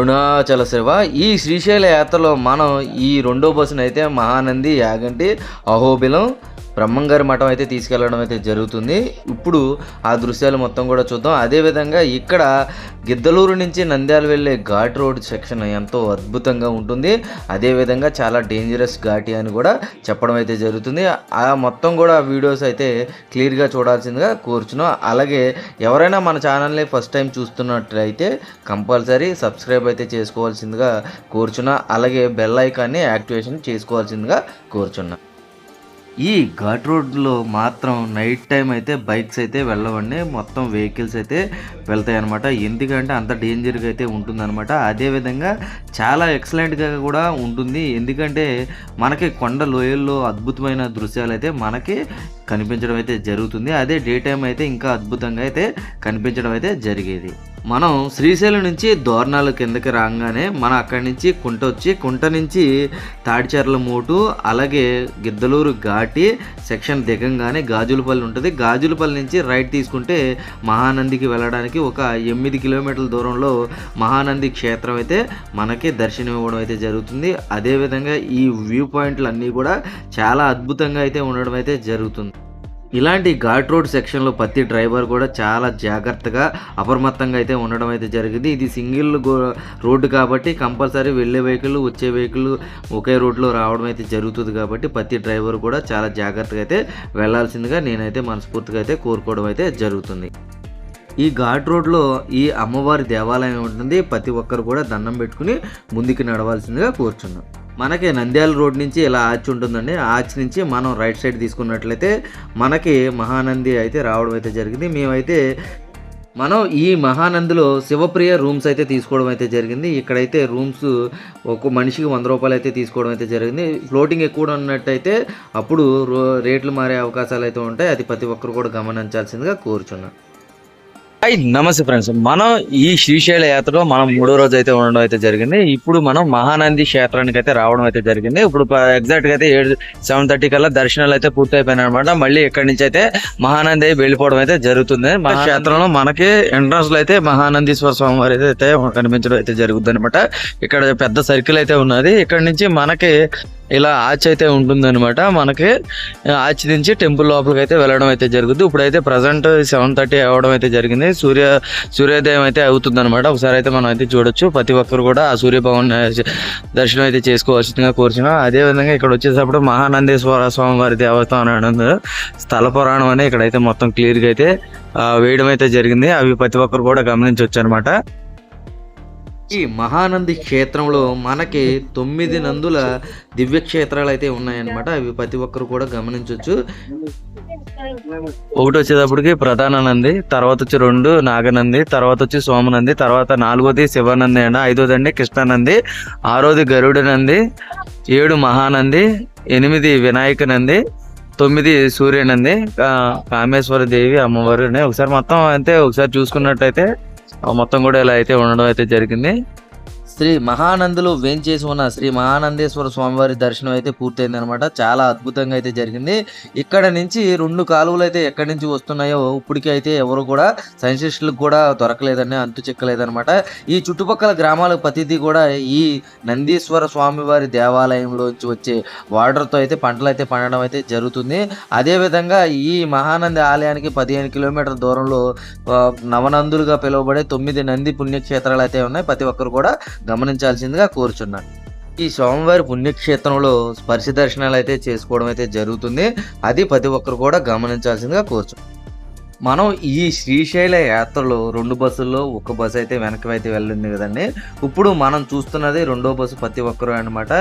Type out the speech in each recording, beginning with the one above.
అరుణాచల శివ. ఈ శ్రీశైల యాత్రలో మనం ఈ రెండో బస్సును అయితే మహానంది యాగంటి అహోబిలం బ్రహ్మంగారి మఠం అయితే తీసుకెళ్ళడం అయితే జరుగుతుంది. ఇప్పుడు ఆ దృశ్యాలు మొత్తం కూడా చూద్దాం. అదేవిధంగా ఇక్కడ గిద్దలూరు నుంచి నంద్యాల వెళ్ళే ఘాట్ రోడ్ సెక్షన్ ఎంతో అద్భుతంగా ఉంటుంది. అదేవిధంగా చాలా డేంజరస్ ఘాటి అని కూడా చెప్పడం అయితే జరుగుతుంది. ఆ మొత్తం కూడా వీడియోస్ అయితే క్లియర్గా చూడాల్సిందిగా కోరుచున్నాం. అలాగే ఎవరైనా మన ఛానల్ని ఫస్ట్ టైం చూస్తున్నట్లయితే కంపల్సరీ సబ్స్క్రైబ్ అయితే చేసుకోవాల్సిందిగా కోరుచున్నా. అలాగే బెల్ ఐకాన్ని యాక్టివేషన్ చేసుకోవాల్సిందిగా కోరుచున్నా. ఈ ఘాట్ రోడ్లో మాత్రం నైట్ టైం అయితే బైక్స్ అయితే వెళ్ళవండి. మొత్తం వెహికల్స్ అయితే వెళ్తాయి అనమాట ఎందుకంటే అంత డేంజర్గా అయితే ఉంటుందన్నమాట. అదేవిధంగా చాలా ఎక్సలెంట్గా కూడా ఉంటుంది. ఎందుకంటే మనకి కొండ లోయల్లో అద్భుతమైన దృశ్యాలు అయితే మనకి కనిపించడం అయితే జరుగుతుంది. అదే డే టైం అయితే ఇంకా అద్భుతంగా అయితే కనిపించడం అయితే జరిగేది. మనం శ్రీశైలం నుంచి దోర్నాల కిందకి రాగానే మనం అక్కడి నుంచి కుంట వచ్చి కుంట నుంచి తాడిచెర్ల మూటు అలాగే గిద్దలూరు ఘాటి సెక్షన్ దిగంగానే గాజులపల్లి ఉంటుంది. గాజులపల్లి నుంచి రైట్ తీసుకుంటే మహానందికి వెళ్ళడానికి ఒక ఎనిమిది కిలోమీటర్ల దూరంలో మహానంది క్షేత్రం అయితే మనకి దర్శనం ఇవ్వడం అయితే జరుగుతుంది. అదేవిధంగా ఈ వ్యూ పాయింట్లు అన్నీ కూడా చాలా అద్భుతంగా అయితే ఉండడం అయితే జరుగుతుంది. ఇలాంటి ఘాట్ రోడ్ సెక్షన్లో ప్రతి డ్రైవర్ కూడా చాలా జాగ్రత్తగా అప్రమత్తంగా అయితే ఉండడం అయితే జరిగింది. ఇది సింగిల్ రోడ్డు కాబట్టి కంపల్సరీ వెళ్ళే వెహికల్ వచ్చే వెహికల్ ఒకే రోడ్లో రావడం అయితే జరుగుతుంది కాబట్టి ప్రతి డ్రైవర్ కూడా చాలా జాగ్రత్తగా అయితే వెళ్ళాల్సిందిగా నేనైతే మనస్ఫూర్తిగా అయితే కోరుకోవడం అయితే జరుగుతుంది. ఈ ఘాట్ రోడ్లో ఈ అమ్మవారి దేవాలయం ఉంటుంది. ప్రతి ఒక్కరు కూడా దండం పెట్టుకుని ముందుకు నడవాల్సిందిగా కోరుచున్నాం. మనకి నంద్యాల రోడ్ నుంచి ఇలా ఆర్చ్ ఉంటుందండి. ఆర్చ్ నుంచి మనం రైట్ సైడ్ తీసుకున్నట్లయితే మనకి మహానంది అయితే రావడం అయితే జరిగింది. మేమైతే మనం ఈ మహానందిలో శివప్రియ రూమ్స్ అయితే తీసుకోవడం అయితే జరిగింది. ఇక్కడైతే రూమ్స్ ఒక మనిషికి వంద రూపాయలు అయితే తీసుకోవడం అయితే జరిగింది. ఫ్లోటింగ్ ఎక్కువ ఉన్నట్టయితే అప్పుడు రో- రేట్లు మారే అవకాశాలు అయితే ఉంటాయి. అది ప్రతి ఒక్కరు కూడా గమనించాల్సిందిగా కోరుచున్నాను హాయ్ నమస్తే ఫ్రెండ్స్ మనం ఈ శ్రీశైల యాత్రలో మనం మూడో రోజు అయితే ఉండడం అయితే జరిగింది. ఇప్పుడు మనం మహానంది క్షేత్రానికి అయితే రావడం అయితే జరిగింది. ఇప్పుడు ఎగ్జాక్ట్గా అయితే ఏడు సెవెన్ థర్టీ కల్లా దర్శనాలు అయితే పూర్తి అయిపోయినాయి అనమాట మళ్ళీ ఇక్కడి నుంచి అయితే మహానంది వెళ్ళిపోవడం అయితే జరుగుతుంది. మన క్షేత్రంలో మనకి ఎంట్రన్స్లో అయితే మహానందీశ్వర స్వామి వారి అయితే కనిపించడం అయితే జరుగుతుంది అనమాట ఇక్కడ పెద్ద సర్కిల్ అయితే ఉన్నది. ఇక్కడ నుంచి మనకి ఇలా ఆర్చ్ అయితే ఉంటుందన్నమాట. మనకి ఆర్చ్ నుంచి టెంపుల్ లోపలికి అయితే వెళ్ళడం అయితే జరుగుతుంది ఇప్పుడైతే ప్రజెంట్ సెవెన్ థర్టీ అవ్వడం అయితే జరిగింది. సూర్య సూర్యోదయం అయితే అవుతుంది అనమాట ఒకసారి అయితే మనం అయితే చూడొచ్చు. ప్రతి ఒక్కరు కూడా ఆ సూర్యభవన్ దర్శనం అయితే చేసుకోవాల్సిందిగా కోరుచున్నాం. అదే విధంగా ఇక్కడ వచ్చేటప్పుడు మహానందేశ్వర స్వామి వారి దేవస్థానం ఉంది. స్థల పురాణం అని ఇక్కడైతే మొత్తం క్లియర్గా అయితే వేయడం అయితే జరిగింది. అవి ప్రతి ఒక్కరు కూడా గమనించవచ్చు అనమాట ఈ మహానంది క్షేత్రంలో మనకి తొమ్మిది నందుల దివ్య క్షేత్రాలు అయితే ఉన్నాయన్నమాట. అవి ప్రతి ఒక్కరు కూడా గమనించవచ్చు ఒకటి వచ్చేటప్పటికి ప్రధాన నంది తర్వాత వచ్చి రెండు నాగనంది తర్వాత వచ్చి సోమనంది తర్వాత నాలుగోది శివానంది అండి ఐదోది అండి కృష్ణానంది ఆరోది గరుడ నంది ఏడు మహానంది ఎనిమిది వినాయక నంది తొమ్మిది సూర్యనంది కామేశ్వర దేవి అమ్మవారు ఒకసారి మొత్తం అయితే ఒకసారి చూసుకున్నట్టయితే మొత్తం కూడా ఇలా అయితే ఉండడం అయితే జరిగింది. శ్రీ మహానందులో వేంచేసి ఉన్న శ్రీ మహానందేశ్వర స్వామివారి దర్శనం అయితే పూర్తయింది అనమాట చాలా అద్భుతంగా అయితే జరిగింది. ఇక్కడ నుంచి రెండు కాలువలు అయితే ఎక్కడి నుంచి వస్తున్నాయో ఇప్పటికీ అయితే ఎవరు కూడా సైంటిస్టులకు కూడా దొరకలేదని అంతు చెక్కలేదనమాట. ఈ చుట్టుపక్కల గ్రామాల ప్రతిదీ కూడా ఈ నందీశ్వర స్వామివారి దేవాలయంలోంచి వచ్చే వాటర్తో అయితే పంటలు అయితే పండడం అయితే జరుగుతుంది. అదేవిధంగా ఈ మహానంది ఆలయానికి పదిహేను కిలోమీటర్ల దూరంలో నవనందులుగా పిలువబడే తొమ్మిది నంది పుణ్యక్షేత్రాలు అయితే ఉన్నాయి. ప్రతి ఒక్కరు కూడా గమనించాల్సిందిగా కోరుచున్నాను ఈ స్వామివారి పుణ్యక్షేత్రంలో స్పర్శ దర్శనాలు అయితే చేసుకోవడం అయితే జరుగుతుంది. అది ప్రతి ఒక్కరు కూడా గమనించాల్సిందిగా కోరుచు. మనం ఈ శ్రీశైల యాత్రలో రెండు బస్సుల్లో ఒక బస్సు అయితే వెనక్కి అయితే వెళ్ళింది కదండి. ఇప్పుడు మనం చూస్తున్నది రెండో బస్సు ప్రతి ఒక్కరు అనమాట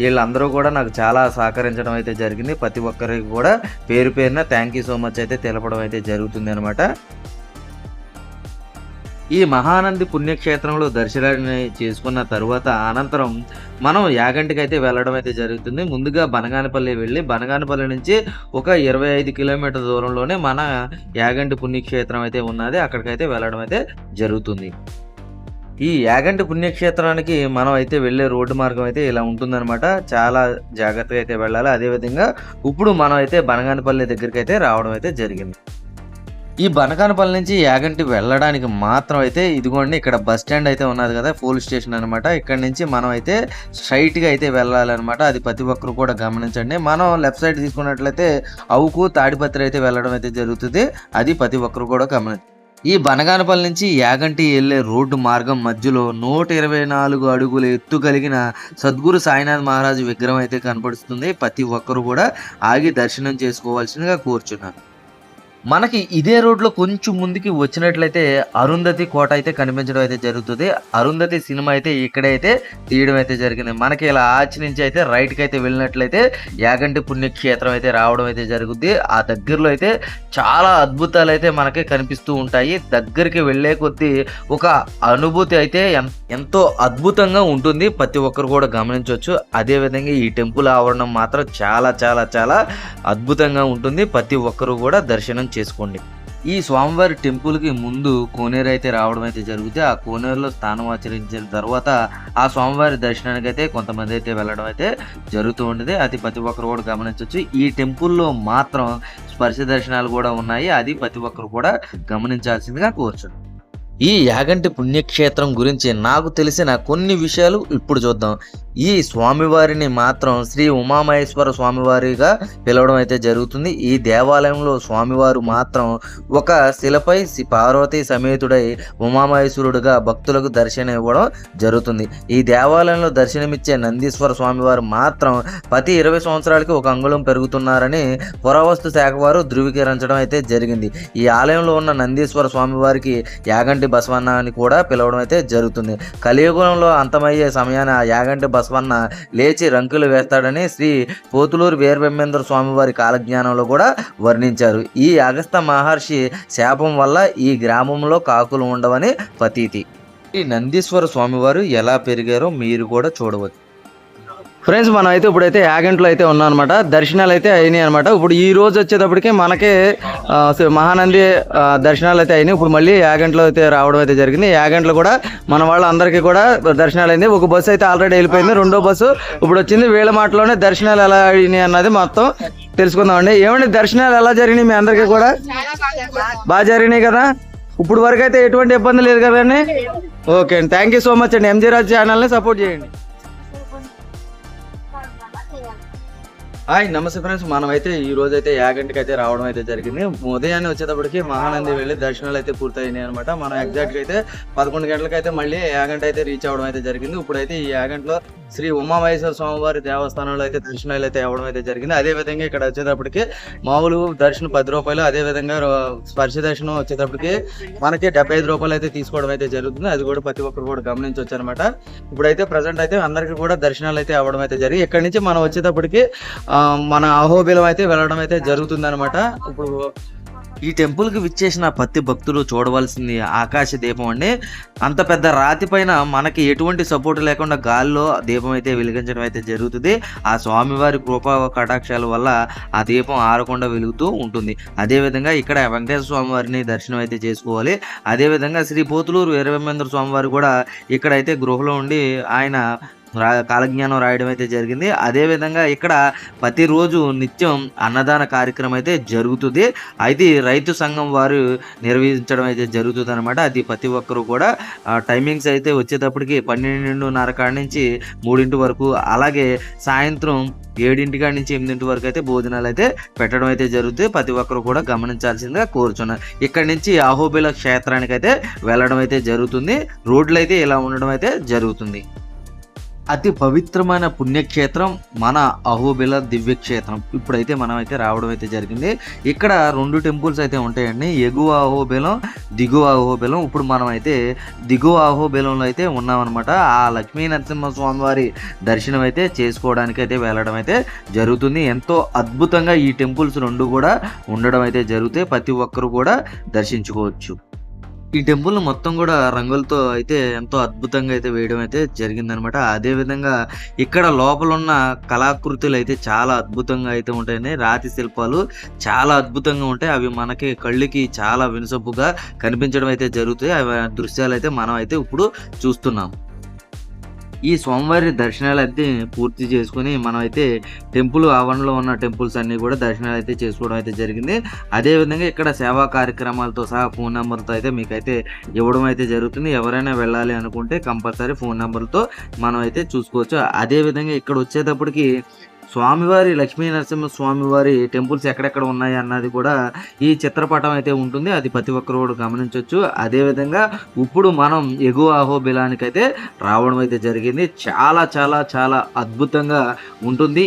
వీళ్ళందరూ కూడా నాకు చాలా సహకరించడం అయితే జరిగింది. ప్రతి ఒక్కరికి కూడా పేరు పేరున థ్యాంక్ యూ సో మచ్ అయితే తెలపడం అయితే జరుగుతుంది అనమాట ఈ మహానంది పుణ్యక్షేత్రంలో దర్శనాన్ని చేసుకున్న తరువాత అనంతరం మనం యాగంటికి అయితే వెళ్ళడం అయితే జరుగుతుంది. ముందుగా బనగానపల్లి వెళ్ళి బనగానపల్లి నుంచి ఒక ఇరవై ఐదు కిలోమీటర్ దూరంలోనే మన యాగంటి పుణ్యక్షేత్రం అయితే ఉన్నది. అక్కడికైతే వెళ్ళడం అయితే జరుగుతుంది. ఈ యాగంటి పుణ్యక్షేత్రానికి మనం అయితే వెళ్ళే రోడ్డు మార్గం అయితే ఇలా ఉంటుందన్నమాట. చాలా జాగ్రత్తగా అయితే వెళ్ళాలి. అదేవిధంగా ఇప్పుడు మనం అయితే బనగానపల్లి దగ్గరికి అయితే రావడం అయితే జరిగింది. ఈ బనకానపల్లి నుంచి యాగంటి వెళ్ళడానికి మాత్రం అయితే ఇదిగోండి ఇక్కడ బస్ స్టాండ్ అయితే ఉన్నది కదా పోలీస్ స్టేషన్ అనమాట ఇక్కడ నుంచి మనం అయితే స్ట్రైట్గా అయితే వెళ్ళాలన్నమాట. అది ప్రతి ఒక్కరు కూడా గమనించండి. మనం లెఫ్ట్ సైడ్ తీసుకున్నట్లయితే అవుకు తాడిపత్రి అయితే వెళ్ళడం అయితే జరుగుతుంది. అది ప్రతి ఒక్కరు కూడా గమనించండి ఈ బనగానపల్లి నుంచి యాగంటి వెళ్ళే రోడ్డు మార్గం మధ్యలో నూట ఇరవై నాలుగు అడుగుల ఎత్తు కలిగిన సద్గురు సాయినాథ్ మహారాజు విగ్రహం అయితే కనపడుతుంది ప్రతి ఒక్కరు కూడా ఆగి దర్శనం చేసుకోవాల్సిందిగా కోరుచున్నారు మనకి ఇదే రోడ్లో కొంచెం ముందుకి వచ్చినట్లయితే అరుంధతి కోట అయితే కనిపించడం అయితే జరుగుతుంది. అరుంధతి సినిమా అయితే ఇక్కడే అయితే తీయడం అయితే జరిగింది. మనకి ఇలా ఆచి నుంచి అయితే రైట్కి అయితే వెళ్ళినట్లయితే యాగంటి పుణ్యక్షేత్రం అయితే రావడం అయితే జరుగుద్ది. ఆ దగ్గరలో అయితే చాలా అద్భుతాలు అయితే మనకి కనిపిస్తూ ఉంటాయి. దగ్గరికి వెళ్ళే కొద్దీ ఒక అనుభూతి అయితే ఎంతో అద్భుతంగా ఉంటుంది. ప్రతి ఒక్కరు కూడా గమనించవచ్చు. అదేవిధంగా ఈ టెంపుల్ ఆవరణం మాత్రం చాలా చాలా చాలా అద్భుతంగా ఉంటుంది. ప్రతి ఒక్కరు కూడా దర్శనం చేసుకోండి. ఈ స్వామివారి టెంపుల్కి ముందు కోనేరు అయితే రావడం అయితే జరిగితే ఆ కోనేరులో స్థానం ఆచరించిన తర్వాత ఆ స్వామివారి దర్శనానికి అయితే కొంతమంది అయితే వెళ్ళడం అయితే జరుగుతూ ఉండేది. అది ప్రతి ఒక్కరు కూడా గమనించవచ్చు ఈ టెంపుల్లో మాత్రం స్పర్శ దర్శనాలు కూడా ఉన్నాయి. అది ప్రతి ఒక్కరు కూడా గమనించాల్సిందిగా కోరుచున్నాను ఈ యాగంటి పుణ్యక్షేత్రం గురించి నాకు తెలిసిన కొన్ని విషయాలు ఇప్పుడు చూద్దాం. ఈ స్వామివారిని మాత్రం శ్రీ ఉమామహేశ్వర స్వామివారిగా పిలవడం అయితే జరుగుతుంది. ఈ దేవాలయంలో స్వామివారు మాత్రం ఒక శిలపై పార్వతీ సమేతుడై ఉమామహేశ్వరుడుగా భక్తులకు దర్శనం ఇవ్వడం జరుగుతుంది. ఈ దేవాలయంలో దర్శనమిచ్చే నందీశ్వర స్వామివారు మాత్రం ప్రతి ఇరవై సంవత్సరాలకి ఒక అంగుళం పెరుగుతున్నారని పురావస్తు శాఖ వారు ధృవీకరించడం అయితే జరిగింది. ఈ ఆలయంలో ఉన్న నందీశ్వర స్వామివారికి యాగంటి బసవన్న అని కూడా పిలవడం అయితే జరుగుతుంది. కలియుగంలో అంతమయ్యే సమయాన ఆ యాగంటి బసవన్న లేచి రంకులు వేస్తాడని శ్రీ పోతులూరు వీరబ్రహ్మేంద్ర స్వామివారి కాలజ్ఞానంలో కూడా వర్ణించారు. ఈ అగస్త మహర్షి శాపం వల్ల ఈ గ్రామంలో కాకులు ఉండవని ప్రతీతి ఈ నందీశ్వర స్వామివారు ఎలా పెరిగారో మీరు కూడా చూడవచ్చు. ఫ్రెండ్స్ మనం అయితే ఇప్పుడైతే యాగంట్లో అయితే ఉన్నాం అనమాట దర్శనాలు అయితే అయినాయి అనమాట. ఇప్పుడు ఈ రోజు వచ్చేటప్పటికి మనకి మహానంది దర్శనాలు అయితే అయినాయి. ఇప్పుడు మళ్ళీ యాగంట్లో అయితే రావడం అయితే జరిగింది. యాగంట్లో కూడా మన వాళ్ళందరికీ కూడా దర్శనాలు అయింది ఒక బస్సు అయితే ఆల్రెడీ వెళ్ళిపోయింది. రెండో బస్సు ఇప్పుడు వచ్చింది. వీళ్ళ మాటలోనే దర్శనాలు ఎలా అయినాయి అన్నది మొత్తం తెలుసుకుందామండి. ఏమండి దర్శనాలు ఎలా జరిగినాయి మీ అందరికీ కూడా? బాగా జరిగినాయి కదా? ఇప్పుడు వరకు అయితే ఎటువంటి ఇబ్బంది లేదు కదండి? ఓకే అండి. థ్యాంక్ యూ సో మచ్ అండి. ఎంజీ రాజ్ ఛానల్ని సపోర్ట్ చేయండి. హాయ్ నమస్తే ఫ్రెండ్స్. మనమైతే ఈ రోజు అయితే యాగంటికి అయితే రావడం అయితే జరిగింది. ఉదయాన్నే వచ్చేటప్పటికి మహానంది వెళ్ళి దర్శనాలు అయితే పూర్తయినాయి అనమాట మనం ఎగ్జాక్ట్గా అయితే పదకొండు గంటలకు అయితే మళ్ళీ యాగంట అయితే రీచ్ అవ్వడం అయితే జరిగింది. ఇప్పుడైతే ఈ యాగంట్లో శ్రీ ఉమామహేశ్వర స్వామివారి దేవస్థానంలో అయితే దర్శనాలు అయితే అవ్వడం అయితే జరిగింది. అదే విధంగా ఇక్కడ వచ్చేటప్పటికి మామూలు దర్శనం పది రూపాయలు అదే విధంగా స్పర్శ దర్శనం వచ్చేటప్పటికి మనకి డెబ్బై ఐదు రూపాయలు అయితే తీసుకోవడం అయితే జరుగుతుంది. అది కూడా ప్రతి ఒక్కరు కూడా గమనించవచ్చు అనమాట ఇప్పుడైతే ప్రజెంట్ అయితే అందరికీ కూడా దర్శనాలు అయితే అవ్వడం అయితే జరిగింది. ఇక్కడ నుంచి మనం వచ్చేటప్పటికి మన అహోబిలం అయితే వెళ్ళడం అయితే జరుగుతుంది అనమాట ఇప్పుడు ఈ టెంపుల్కి విచ్చేసిన ప్రతి భక్తులు చూడవలసింది ఆకాశ దీపం అండి. అంత పెద్ద రాతి పైన మనకి ఎటువంటి సపోర్ట్ లేకుండా గాల్లో దీపం అయితే వెలిగించడం అయితే జరుగుతుంది. ఆ స్వామివారి కృపా కటాక్షాల వల్ల ఆ దీపం ఆరకుండా వెలుగుతూ ఉంటుంది. అదే విధంగా ఇక్కడ వెంకటేశ్వర స్వామి వారిని దర్శనం అయితే చేసుకోవాలి. అదే విధంగా శ్రీ పోతులూరు వీరబ్రహ్మేంద్ర స్వామి వారు కూడా ఇక్కడైతే గృహలో ఉండి ఆయన రా- కాలజ్ఞానం రాయడం అయితే జరిగింది. అదే విధంగా ఇక్కడ ప్రతిరోజు నిత్యం అన్నదాన కార్యక్రమం అయితే జరుగుతుంది. అయితే రైతు సంఘం వారు నిర్వహించడం అయితే జరుగుతుంది అనమాట అది ప్రతి ఒక్కరు కూడా టైమింగ్స్ అయితే వచ్చేటప్పటికి పన్నెండున్నర కాడ నుంచి మూడింటి వరకు అలాగే సాయంత్రం ఏడింటి కాడ నుంచి ఎనిమిదింటి వరకు అయితే భోజనాలు అయితే పెట్టడం అయితే జరుగుతుంది. ప్రతి ఒక్కరు కూడా గమనించాల్సిందిగా కోరుచున్నారు ఇక్కడ నుంచి అహోబిల క్షేత్రానికి అయితే వెళ్ళడం అయితే జరుగుతుంది. రోడ్లు అయితే ఇలా ఉండడం అయితే జరుగుతుంది. అతి పవిత్రమైన పుణ్యక్షేత్రం మన అహోబిల దివ్యక్షేత్రం. ఇప్పుడైతే మనం అయితే రావడం అయితే జరిగింది. ఇక్కడ రెండు టెంపుల్స్ అయితే ఉంటాయండి. ఎగువ అహోబిలం దిగువ అహోబిలం. ఇప్పుడు మనం అయితే దిగువ అహోబిలంలో అయితే ఉన్నామన్నమాట. ఆ లక్ష్మీ నరసింహ స్వామి వారి దర్శనం అయితే చేసుకోవడానికి అయితే వెళ్ళడం అయితే జరుగుతుంది. ఎంతో అద్భుతంగా ఈ టెంపుల్స్ రెండు కూడా ఉండడం అయితే జరిగితే ప్రతి ఒక్కరు కూడా దర్శించుకోవచ్చు. ఈ టెంపుల్ మొత్తం కూడా రంగులతో అయితే ఎంతో అద్భుతంగా అయితే వేయడం అయితే జరిగిందనమాట. అదే విధంగా ఇక్కడ లోపల ఉన్న కళాకృతులు అయితే చాలా అద్భుతంగా అయితే ఉంటాయండి. రాతి శిల్పాలు చాలా అద్భుతంగా ఉంటాయి. అవి మనకి కళ్ళకి చాలా వినసొప్పుగా కనిపించడం అయితే జరుగుతాయి. అవి దృశ్యాలు అయితే మనం అయితే ఇప్పుడు చూస్తున్నాం. ఈ స్వామివారి దర్శనాలు అయితే పూర్తి చేసుకుని మనం అయితే టెంపుల్ ఆవరణలో ఉన్న టెంపుల్స్ అన్నీ కూడా దర్శనాలు అయితే చేసుకోవడం అయితే జరిగింది. అదేవిధంగా ఇక్కడ సేవా కార్యక్రమాలతో సహా ఫోన్ నెంబర్తో అయితే మీకైతే ఇవ్వడం అయితే జరుగుతుంది. ఎవరైనా వెళ్ళాలి అనుకుంటే కంపల్సరీ ఫోన్ నెంబర్తో మనం అయితే చూసుకోవచ్చు అదేవిధంగా ఇక్కడ వచ్చేటప్పటికి స్వామివారి లక్ష్మీ నరసింహ స్వామివారి టెంపుల్స్ ఎక్కడెక్కడ ఉన్నాయి అన్నది కూడా ఈ చిత్రపటం అయితే ఉంటుంది. అది ప్రతి ఒక్కరు కూడా గమనించవచ్చు అదేవిధంగా ఇప్పుడు మనం ఎగువ అహోబిలానికి అయితే రావడం అయితే జరిగింది. చాలా చాలా చాలా అద్భుతంగా ఉంటుంది.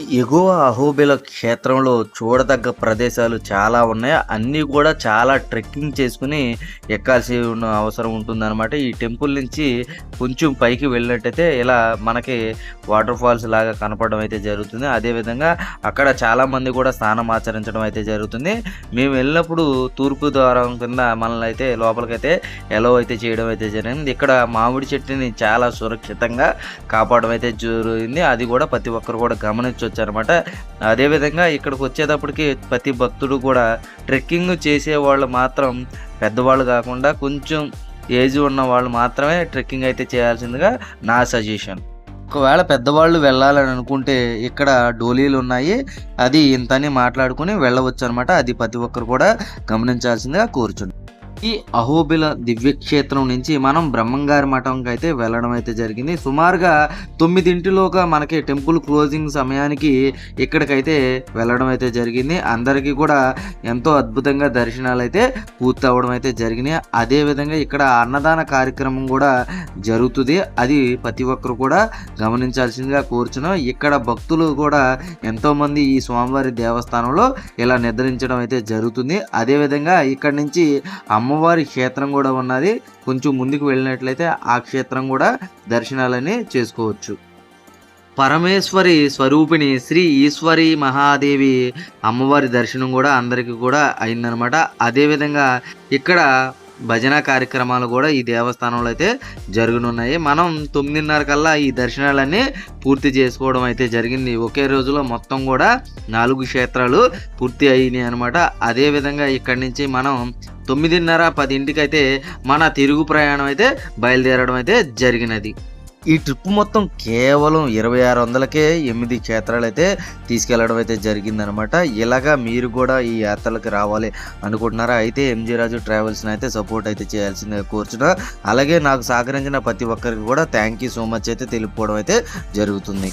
ఎగువ అహోబిల క్షేత్రంలో చూడదగ్గ ప్రదేశాలు చాలా ఉన్నాయి. అన్నీ కూడా చాలా ట్రెక్కింగ్ చేసుకుని ఎక్కాల్సి ఉన్న అవసరం ఉంటుందన్నమాట. ఈ టెంపుల్ నుంచి కొంచెం పైకి వెళ్ళినట్టయితే ఇలా మనకి వాటర్ ఫాల్స్ లాగా కనపడడం అయితే జరుగుతుంది. అదేవిధంగా అక్కడ చాలామంది కూడా స్నానం ఆచరించడం అయితే జరుగుతుంది. మేము వెళ్ళినప్పుడు తూర్పు ద్వారం కింద మనల్ని అయితే లోపలికైతే ఎలో అయితే చేయడం అయితే జరిగింది. ఇక్కడ మామిడి చెట్టుని చాలా సురక్షితంగా కాపాడడం అయితే జరిగింది. అది కూడా ప్రతి ఒక్కరు కూడా గమనించవచ్చు అనమాట అదేవిధంగా ఇక్కడికి వచ్చేటప్పటికి ప్రతి భక్తుడు కూడా ట్రెక్కింగ్ చేసే వాళ్ళు మాత్రం పెద్దవాళ్ళు కాకుండా కొంచెం ఏజ్ ఉన్న వాళ్ళు మాత్రమే ట్రెక్కింగ్ అయితే చేయాల్సిందిగా నా సజెషన్. ఒకవేళ పెద్దవాళ్ళు వెళ్ళాలని అనుకుంటే ఇక్కడ డోలీలు ఉన్నాయి. అది ఇంతని మాట్లాడుకుని వెళ్ళవచ్చు అనమాట అది ప్రతి ఒక్కరు కూడా గమనించాల్సిందిగా కోరుచున్నాను ఈ అహోబిల దివ్యక్షేత్రం నుంచి మనం బ్రహ్మంగారి మఠంకి అయితే వెళ్ళడం అయితే జరిగింది. సుమారుగా తొమ్మిదింటిలోగా మనకి టెంపుల్ క్లోజింగ్ సమయానికి ఇక్కడికైతే వెళ్ళడం అయితే జరిగింది. అందరికీ కూడా ఎంతో అద్భుతంగా దర్శనాలు అయితే పూర్తి అవ్వడం అయితే జరిగినాయి అదేవిధంగా ఇక్కడ అన్నదాన కార్యక్రమం కూడా జరుగుతుంది. అది ప్రతి ఒక్కరు కూడా గమనించాల్సిందిగా కోరుచున్నాం. ఇక్కడ భక్తులు కూడా ఎంతోమంది ఈ స్వామివారి దేవస్థానంలో ఇలా నిద్రించడం అయితే జరుగుతుంది అదేవిధంగా ఇక్కడ నుంచి అమ్మ అమ్మవారి క్షేత్రం కూడా ఉన్నది. కొంచెం ముందుకు వెళ్ళినట్లయితే ఆ క్షేత్రం కూడా దర్శనాలని చేసుకోవచ్చు. పరమేశ్వరి స్వరూపిణి శ్రీ ఈశ్వరి మహాదేవి అమ్మవారి దర్శనం కూడా అందరికీ కూడా అయిందనమాట. అదేవిధంగా ఇక్కడ భజన కార్యక్రమాలు కూడా ఈ దేవస్థానంలో అయితే జరుగునున్నాయి. మనం తొమ్మిదిన్నర కల్లా ఈ దర్శనాలన్నీ పూర్తి చేసుకోవడం అయితే జరిగింది. ఒకే రోజులో మొత్తం కూడా నాలుగు క్షేత్రాలు పూర్తి అయినాయి అనమాట అదేవిధంగా ఇక్కడి నుంచి మనం తొమ్మిదిన్నర పదింటికి అయితే మన తిరుగు ప్రయాణం అయితే బయలుదేరడం అయితే జరిగినది. ఈ ట్రిప్ మొత్తం కేవలం ఇరవై ఆరు వందలకే ఎనిమిది క్షేత్రాలు అయితే తీసుకెళ్ళడం అయితే జరిగిందనమాట. ఇలాగా మీరు కూడా ఈ యాత్రలకు రావాలి అనుకుంటున్నారా? అయితే ఎంజీ రాజు ట్రావెల్స్ని అయితే సపోర్ట్ అయితే చేయాల్సిందిగా కోరుచున్నా అలాగే నాకు సహకరించిన ప్రతి ఒక్కరికి కూడా థ్యాంక్ యూ సో మచ్ అయితే తెలుపుకోవడం అయితే జరుగుతుంది.